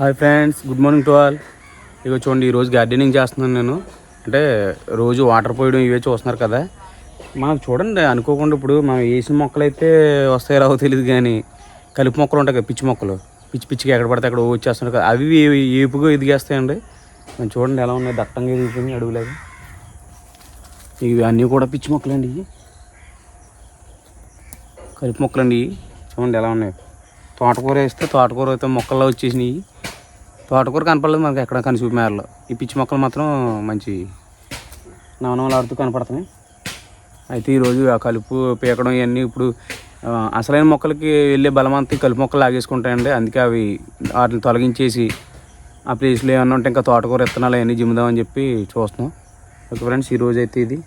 Hi friends good morning to all. ఇక చూడండి ఈరోజు గార్డెనింగ్ చేస్తున్నాను నేను. అంటే రోజు వాటర్ పోయడం ఇవే చూస్తున్నారు కదా. మనం చూడండి అనుకోకుండా ఇప్పుడు మనం వేసిన మొక్కలు అయితే వస్తాయో రావు తెలియదు కానీ కలుపు మొక్కలు ఉంటాయి కదా పిచ్చి మొక్కలు. పిచ్చి పిచ్చిగా ఎక్కడ పడితే అక్కడ వచ్చేస్తున్నారు కదా. అవి ఏపుగా ఎదిగేస్తాయండి? మనం చూడండి ఎలా ఉన్నాయి దట్టంగా ఎదిగిపోయినాయి అడుగులేదు ఇవి అన్నీ కూడా పిచ్చి మొక్కలు అండి కలుపు మొక్కలు అండి చూడండి ఎలా ఉన్నాయి. తోటకూర వేస్తే తోటకూర అయితే మొక్కల్లో వచ్చేసినాయి. తోటకూర కనపడలేదు మనకి ఎక్కడ కనిసి మేరలో. ఈ పిచ్చి మొక్కలు మాత్రం మంచి నవనవలాడుతూ కనపడుతున్నాయి. అయితే ఈరోజు ఆ కలుపు పీకడం ఇవన్నీ ఇప్పుడు అసలైన మొక్కలకి వెళ్ళే బలమంతా కలుపు మొక్కలు లాగేసుకుంటాయండి. అందుకే అవి వాటిని తొలగించేసి ఆ ప్లేస్లో ఏమన్నా ఉంటే ఇంకా తోటకూర విత్తనాలు అవన్నీ జిమ్ముదామని చెప్పి చూస్తున్నాం. ఓకే ఫ్రెండ్స్ ఈరోజు అయితే ఇది.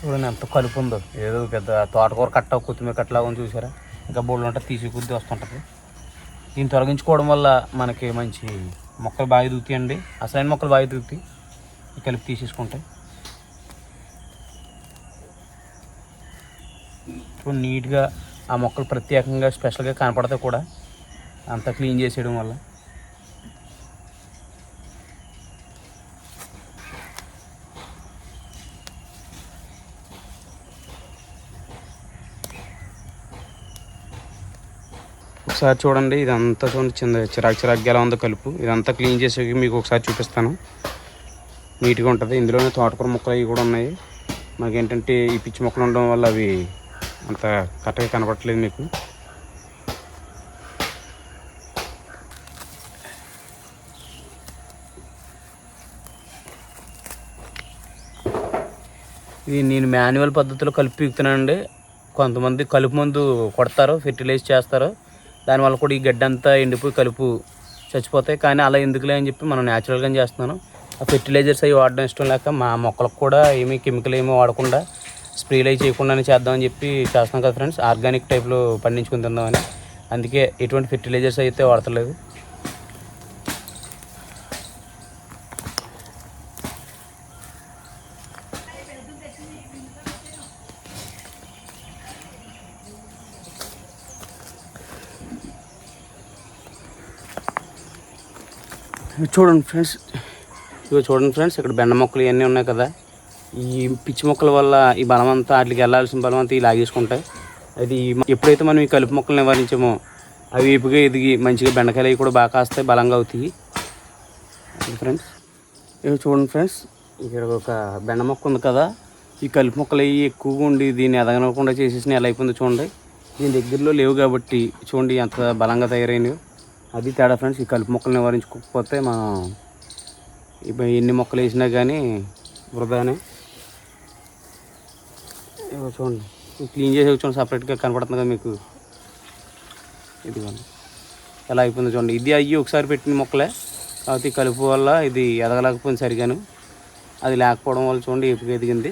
చూడండి ఎంత కలుపు ఉందో. ఏదో పెద్ద తోటకూర కట్ట కొత్తిమీర కట్టలాగా ఉంది చూసారా? ఇంకా బోళ్ళు ఉంటే తీసి కొద్ది వస్తుంటుంది. దీన్ని తొలగించుకోవడం వల్ల మనకి మంచి మొక్కలు బాగా ఎదుగుతాయండి. అసలైన మొక్కలు బాగా ఎదుగుతాయి. కలిపి తీసేసుకుంటాయి ఇప్పుడు నీట్గా ఆ మొక్కలు ప్రత్యేకంగా స్పెషల్గా కనపడతాయి కూడా అంతా క్లీన్ చేసేయడం వల్ల ఒకసారి చూడండి ఇదంతా చూడండి చిన్న చిరాకు చిరాకు ఎలా ఉందో కలుపు. ఇదంతా క్లీన్ చేసేకి మీకు ఒకసారి చూపిస్తాను. నీట్గా ఉంటుంది. ఇందులోనే తోటకూర మొక్కలు అవి కూడా ఉన్నాయి. మాకేంటంటే ఏంటంటే ఈ పిచ్చి మొక్కలు ఉండడం వల్ల అవి అంత కరెక్ట్గా కనపడట్లేదు మీకు. ఇది నేను మాన్యువల్ పద్ధతిలో కలుపు పీకుతున్నానండి. కొంతమంది కలుపు మందు కొడతారు ఫెర్టిలైజ్ చేస్తారు. దానివల్ల కూడా ఈ గడ్డి అంతా ఎండిపోయి కలుపు చచ్చిపోతాయి. కానీ అలా ఎందుకులే అని చెప్పి మనం న్యాచురల్గానే చేస్తున్నాను. ఆ ఫెర్టిలైజర్స్ అవి వాడడం ఇష్టం లేక మా మొక్కలకు కూడా ఏమీ కెమికల్ ఏమీ వాడకుండా స్ప్రేలు అవి చేయకుండానే చేద్దామని చెప్పి చేస్తున్నాం కదా ఫ్రెండ్స్ ఆర్గానిక్ టైప్లో పండించుకుని తిందామని. అందుకే ఎటువంటి ఫెర్టిలైజర్స్ అయితే వాడతలేదు. చూడండి ఫ్రెండ్స్. ఇవి చూడండి ఫ్రెండ్స్ ఇక్కడ బెండ మొక్కలు ఇవన్నీ ఉన్నాయి కదా. ఈ పిచ్చి మొక్కల వల్ల ఈ బలం అంతా వాటికి వెళ్ళాల్సిన బలం అంతా ఇవి లాగేసుకుంటాయి అది ఎప్పుడైతే మనం ఈ కలుపు మొక్కలు నివారించామో అవి ఏపుగా ఎదిగి మంచిగా బెండకాయలు అవి కూడా బాగా కాస్తాయి బలంగా అవుతాయి. ఫ్రెండ్స్. ఇవి చూడండి ఫ్రెండ్స్ ఇక్కడ ఒక బెండ మొక్క ఉంది కదా. ఈ కలుపు మొక్కలు అవి ఎక్కువగా ఉండి దీన్ని ఎదగనకుండా చేసేసిన ఎలా అయిపోయిందో చూడండి. దీని దగ్గరలో లేవు కాబట్టి చూడండి ఎంత బలంగా తయారైనవి అది తేడా ఫ్రెండ్స్ ఈ కలుపు మొక్కలు నివారించుకోకపోతే మనం ఇప్పుడు ఎన్ని మొక్కలు వేసినా కానీ వృధానే. చూడండి క్లీన్ చేసి చూడండి సపరేట్గా కనపడుతుంది కదా మీకు. ఇదిగోండి ఎలా అయిపోయింది చూడండి. ఇది అయ్యి ఒకసారి పెట్టిన మొక్కలే కాబట్టి ఈ కలుపు వల్ల ఇది ఎదగలేకపోయింది సరిగాను. అది లేకపోవడం వల్ల చూడండి ఎప్పుగా ఎదిగింది.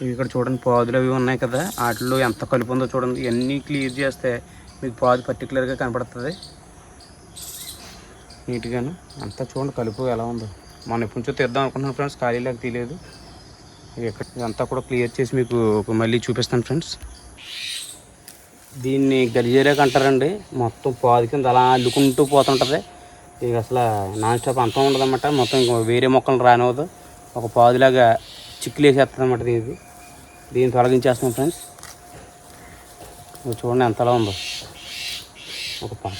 ఇవి ఇక్కడ చూడండి పాదులు అవి ఉన్నాయి కదా. వాటిలో ఎంత కలుపు ఉందో చూడండి ఇవన్నీ క్లియర్ చేస్తే మీకు పాదు పర్టికులర్గా కనపడుతుంది? నీట్గాను. అంతా చూడండి కలుపు ఎలా ఉందో. మనం ఎప్పటి నుంచో తీద్దాం అనుకుంటున్నాం ఫ్రెండ్స్ ఖాళీ లేక తెలియదు ఇక్కడ ఇదంతా కూడా క్లియర్ చేసి మీకు మళ్ళీ చూపిస్తాను ఫ్రెండ్స్. దీన్ని గరిజేరాక అంటారండి. మొత్తం పాదు కింద అలా అల్లుకుంటూ పోతుంటుంది. ఇక అసలు నాన్ స్టాప్ అంతం ఉండదన్నమాట. మొత్తం ఇంకో వేరే మొక్కలు రానివ్వదు. ఒక పాదులాగా చిక్కులు వేసేస్తుంది అనమాట దీనికి. దీన్ని తొలగించేస్తున్నాం ఫ్రెండ్స్. చూడండి ఎంతలా ఉందో. ఒక పాప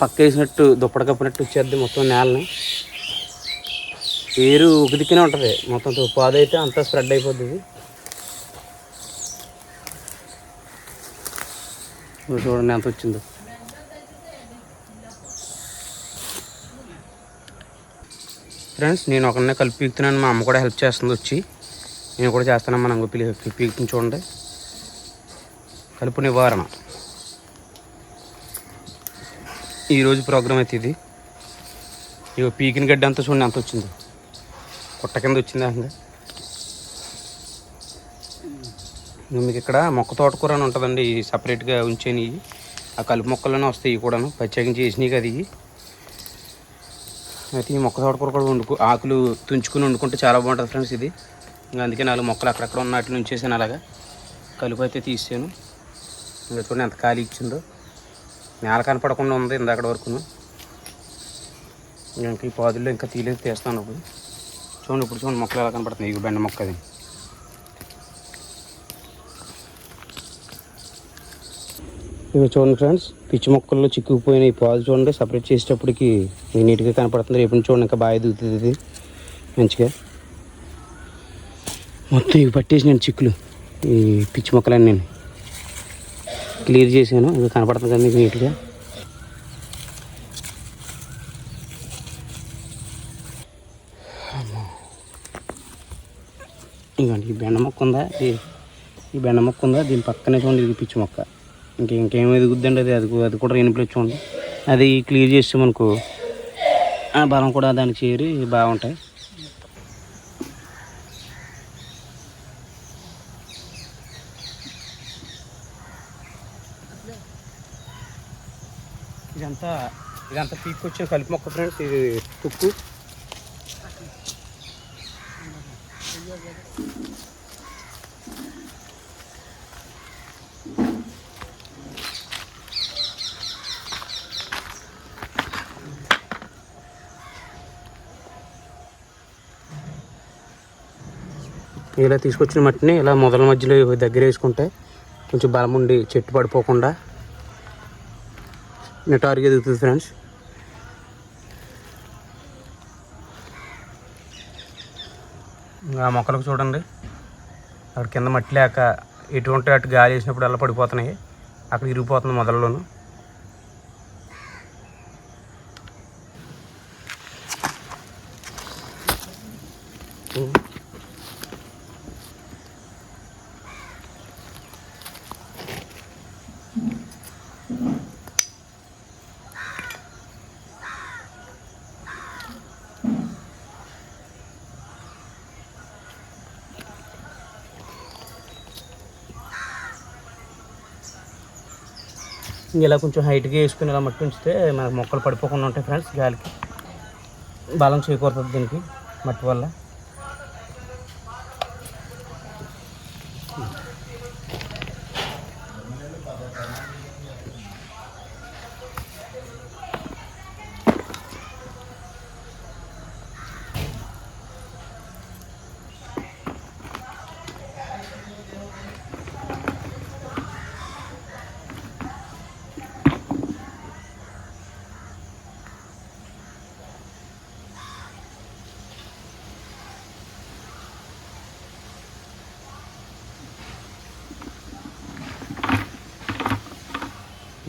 పక్క వేసినట్టు దుప్పట కప్పినట్టు వచ్చేద్ది మొత్తం నేలని. పేరు ఒక దిక్కునే ఉంటుంది. మొత్తం పాదు అయితే అంతా స్ప్రెడ్ అయిపోతుంది చూడండి ఎంత వచ్చిందో. ఫ్రెండ్స్ నేను ఒకనే కలిపి పీకుతున్నాను. మా అమ్మ కూడా హెల్ప్ చేస్తుంది వచ్చి. నేను కూడా చేస్తాను మనం పిలి పీకుతుంది చూడండి. కలుపు నివారణ. ఈరోజు ప్రోగ్రామ్ అయితే ఇది. ఇక పీకిన గడ్డి అంతా చూడండి ఎంత వచ్చిందో. పుట్ట కింద వచ్చింది అంగా మీకు ఇక్కడ మొక్క తోటకూర అని ఉంటుందండి సపరేట్గా ఉంచేని ఆ కలుపు మొక్కల్లోనే వస్తాయి ఇవి కూడాను. ప్రత్యేకించి చేసినాయి కదా ఇవి. అయితే ఈ మొక్క తోటకూర కూడా వండుకు ఆకులు తుంచుకుని వండుకుంటే చాలా బాగుంటుంది ఫ్రెండ్స్ ఇది. ఇంకా అందుకే నాలుగు మొక్కలు అక్కడక్కడ ఉన్న ఉంచేసాను అలాగా. కలుపు అయితే తీసాను ఇంకా చూడండి ఎంత ఖాళీ ఇచ్చిందో. నేల కనపడకుండా ఉంది ఇందాక వరకును. ఇంకా ఈ పాదుల్లో ఇంకా తీలేదు తీస్తాను ఇప్పుడు చూడండి ఇప్పుడు చూడండి మొక్కలు ఎలా కనపడుతుంది ఇవి బెండ మొక్క అది ఇవి చూడండి ఫ్రెండ్స్ పిచ్చి మొక్కల్లో చిక్కుకుపోయిన ఈ పాదు చూడండి. సపరేట్ చేసేటప్పటికి నీట్గా కనపడుతుంది. రేపు చూడండి ఇంకా బాగా ఎదుగుతుంది ఇది. మంచిగా. మొత్తం ఇవి పట్టేసి నేను చిక్కులు. ఈ పిచ్చి మొక్కలన్నీ నేను. క్లియర్ చేశాను. ఇది కనపడుతుంది కదా మీకు నీట్గా. ఇంకోండి ఈ బెండ మొక్క ఉందా? ఈ ఈ బెండ మొక్క ఉందా? దీని పక్కనే చూడండి ఇది పిచ్చి మొక్క. ఇంక ఇంకేం ఎదుగుద్దండి అది? అది అది కూడా ఎనిపిలో చూడండి. అది క్లియర్ చేస్తే మనకు ఆ బలం కూడా దానికి చేరి బాగుంటాయి. ఇదంతా ఇదంతా పీక్ వచ్చిన కలిపి మొక్క ఫ్రెండ్స్ ఇది తుక్కు. ఇలా తీసుకొచ్చిన మట్టిని ఇలా మొదల మధ్యలో దగ్గర వేసుకుంటే కొంచెం బలం ఉండి చెట్టు పడిపోకుండా నిటారుగా ఎదుగుతుంది ఫ్రెండ్స్. ఆ మొక్కలకు చూడండి. అక్కడ కింద మట్టి లేక ఎటువంటి అటు గాలి వేసినప్పుడు అలా పడిపోతున్నాయి. అక్కడ ఇరిగిపోతుంది మొదల్లోనూ. ఇలా కొంచెం హైట్గా వేసుకుని ఇలా మట్టి ఉంచితే మనకు మొక్కలు పడిపోకుండా ఉంటాయి ఫ్రెండ్స్ గాలికి. బలం చేకూరుతుంది దీనికి మట్టి వల్ల.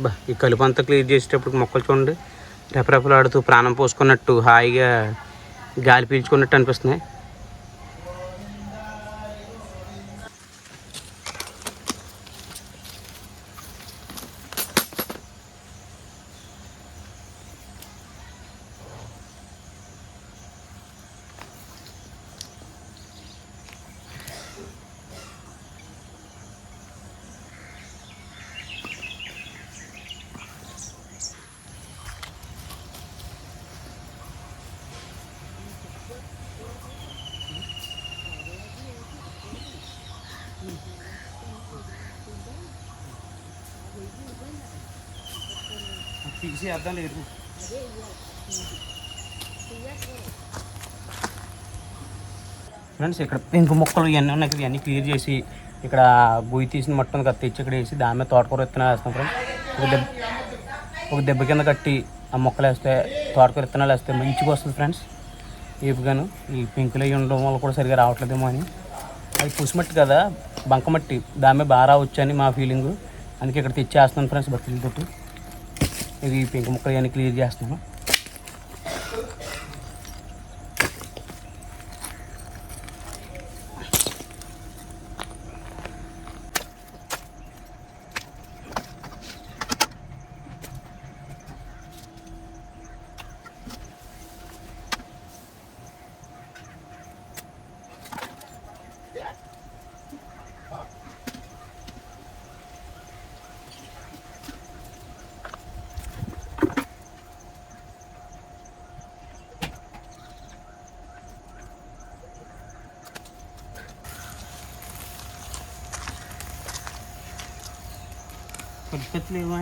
బా ఈ కలుపు అంతా క్లియర్ చేసేటప్పుడు మొక్కలు చూడండి. రెపరెపలాడుతూ ప్రాణం పోసుకున్నట్టు హాయిగా గాలి పీల్చుకున్నట్టు అనిపిస్తున్నాయి. తీసి అర్థం లేదు. ఫ్రెండ్స్ ఇక్కడ ఇంక మొక్కలు ఇవన్నీ ఉన్నాయి కదా ఇవన్నీ క్లియర్ చేసి ఇక్కడ గుయ్యి తీసిన మట్టం కదా తెచ్చి ఇక్కడ వేసి దాని మీద తోటకూర విత్తనాలు వేస్తాం ఫ్రెండ్స్. ఒక దెబ్బ ఒక దెబ్బ కింద కట్టి ఆ మొక్కలు వేస్తే తోటకూర విత్తనాలు వేస్తే మంచిగా వస్తుంది ఫ్రెండ్స్. ఏపుగాను ఈ పింకులు అవి ఉండడం వల్ల కూడా సరిగా రావట్లేదేమో అని. అది పుసిమట్టి కదా బంకమట్టి దాని మీద బాగా రావచ్చు అని మా ఫీలింగ్ అందుకే ఇక్కడ తెచ్చేస్తున్నాను ఫ్రెండ్స్ బట్టలతోటి ఇది పెంకు ముక్కలు ఇవన్నీ క్లియర్ చేస్తున్నాను ఖర్చు ఖర్చు లేవా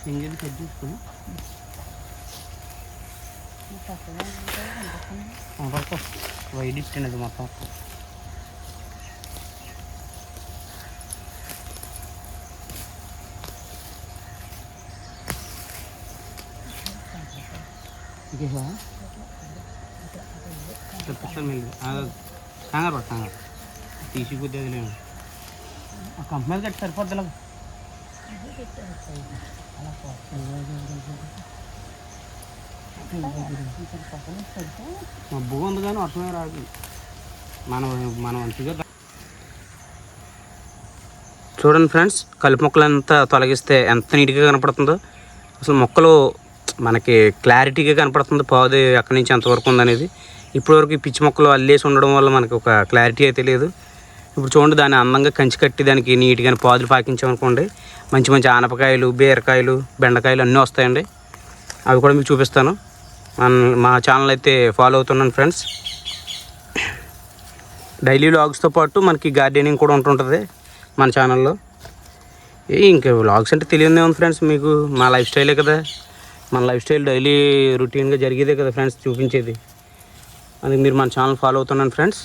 సింగిల్ కట్ చేసుకుని వైట్ ఇచ్చింది అది మొత్తం ఇదేవా కంగారు పడు కంగారు. లేదు. ఆ కంపెనీ కట్టి సరిపోద్ది ఉంది కానీ వర్షమే రాదు. మనం మనం మంచిగా చూడండి ఫ్రెండ్స్ కలుపు మొక్కలు ఎంత తొలగిస్తే ఎంత నీట్గా కనపడుతుందో. అసలు మొక్కలు మనకి క్లారిటీగా కనపడుతుంది. పాదు ఎక్కడి నుంచి ఎంతవరకు ఉందనేది. ఇప్పటివరకు ఈ పిచ్చి మొక్కలు అల్లేసి ఉండడం వల్ల మనకి ఒక క్లారిటీ అయితే లేదు. ఇప్పుడు చూడండి దాన్ని అందంగా కంచి కట్టి దానికి నీట్గా పాదులు పాకించామనుకోండి మంచి మంచి ఆనపకాయలు బీరకాయలు బెండకాయలు అన్నీ వస్తాయండి. అవి కూడా మీకు చూపిస్తాను. మా ఛానల్ అయితే ఫాలో అవుతున్నాను ఫ్రెండ్స్. డైలీ వ్లాగ్స్తో పాటు మనకి గార్డెనింగ్ కూడా ఉంటుంటుంది మన ఛానల్లో. ఇంకా వ్లాగ్స్ అంటే తెలియదే ఉంది ఫ్రెండ్స్ మీకు. మా లైఫ్ స్టైలే కదా. మన లైఫ్ స్టైల్ డైలీ రొటీన్గా జరిగేదే కదా ఫ్రెండ్స్ చూపించేది. అందుకే మీరు మన ఛానల్ ఫాలో అవుతున్నాను ఫ్రెండ్స్.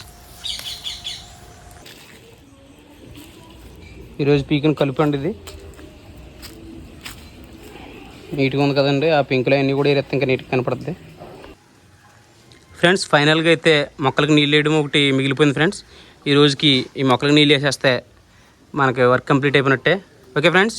ఈరోజు పీకిన కలుపండి ఇది. నీట్గా ఉంది కదండి. ఆ పింకులు అన్నీ కూడా ఏరెత్తే ఇంకా నీట్గా కనపడుతుంది. ఫ్రెండ్స్ ఫైనల్గా అయితే మొక్కలకు నీళ్ళు వేయడం ఒకటి మిగిలిపోయింది ఫ్రెండ్స్. ఈ రోజుకి ఈ మొక్కలకు నీళ్ళు వేసేస్తే మనకి వర్క్ కంప్లీట్ అయిపోయినట్టే. Okay friends